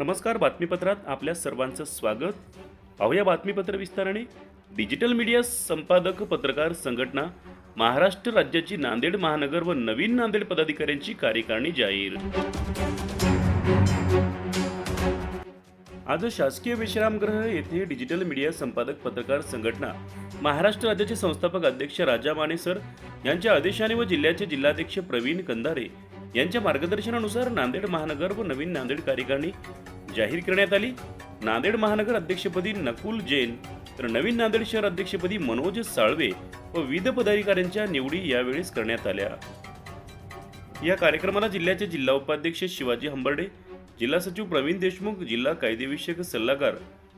नमस्कार बातमीपत्रात आपल्या सर्वांचं स्वागत. पाहूया बातमीपत्र विस्ताराने. डिजिटल मीडिया संपादक पत्रकार संघटना महाराष्ट्र राज्याची नांदेड महानगर व नवीन नांदेड पदाधिकाऱ्यांची कार्यकारिणी जाहीर. आज शासकीय विश्रामगृह येथे डिजिटल मीडिया संपादक पत्रकार संघटना महाराष्ट्र राज्याचे संस्थापक अध्यक्ष राजा माने सर यांच्या आदेशाने व जिल्ह्याचे जिल्हाध्यक्ष प्रवीण कंधारे यांच्या मार्गदर्शनानुसार नांदेड महानगर व नवीन नांदेड कार्यकारिणी जाहीर करण्यात आली. नांदेड महानगर अध्यक्षपदी नकुल जैन तर नवीन नांदेड शहर अध्यक्षपदी मनोज साळवे व विविध पदाधिकाऱ्यांच्या निवडी यावेळेस करण्यात आल्या. या कार्यक्रमाला जिल्ह्याचे जिल्हा उपाध्यक्ष शिवाजी हंबर्डे जिल्हा सचिव प्रवीण देशमुख जिल्हा कायदेविषयक सल्लागार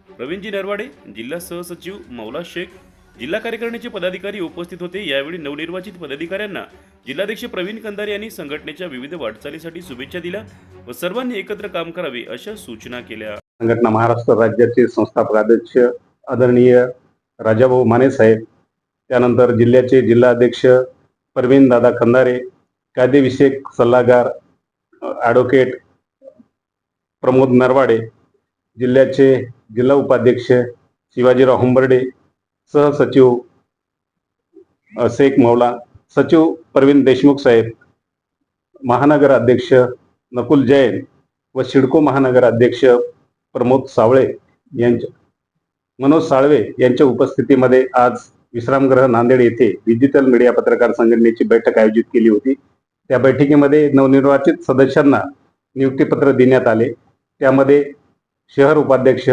प्रवीणजी नरवाडे जिल्हा सहसचिव मौला शेख जिल्हा कार्यकारिणीचे पदाधिकारी उपस्थित होते. यावेळी नवनिर्वाचित पदाधिकाऱ्यांना जिल्हाध्यक्ष प्रवीण कंदारे यांनी संघटनेच्या विविध वाटचालीसाठी शुभेच्छा दिल्या व सर्वांनी एकत्र काम करावे अशा सूचना केल्या. संघटना महाराष्ट्र राज्याचे संस्थापक अध्यक्ष आदरणीय राजाभाऊ माने साहेब त्यानंतर जिल्ह्याचे जिल्हाध्यक्ष परवीन दादा खंदारे कायदेविषयक सल्लागार ॲडव्होकेट प्रमोद नरवाडे जिल्ह्याचे जिल्हा उपाध्यक्ष शिवाजीराव हुंबर्डे सहसचिव शेख मौला सचिव प्रवीण देशमुख साहेब महानगर अध्यक्ष नकुल जैन व सिडको महानगर अध्यक्ष प्रमोद सावळे यांच्या मनोज साळवे यांच्या उपस्थितीमध्ये आज विश्रामगृह नांदेड येथे डिजिटल मीडिया पत्रकार संघटनेची बैठक आयोजित केली होती. त्या बैठकीमध्ये नवनिर्वाचित सदस्यांना नियुक्तीपत्र देण्यात आले. त्यामध्ये शहर उपाध्यक्ष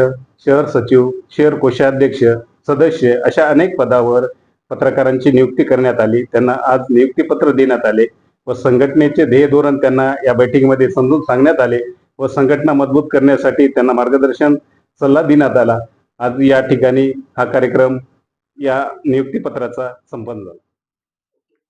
शहर सचिव शहर कोषाध्यक्ष सदस्य अशा अनेक पदावर पत्रकारांची नियुक्ती करण्यात आली. त्यांना आज नियुक्तीपत्र देण्यात आले व संघटनेचे ध्येय धोरण त्यांना या बैठकीमध्ये समजून सांगण्यात आले व संघटना मजबूत करण्यासाठी त्यांना मार्गदर्शन सल्ला देण्यात आला. आज या ठिकाणी हा कार्यक्रम या नियुक्तीपत्राचा संपन्न झाला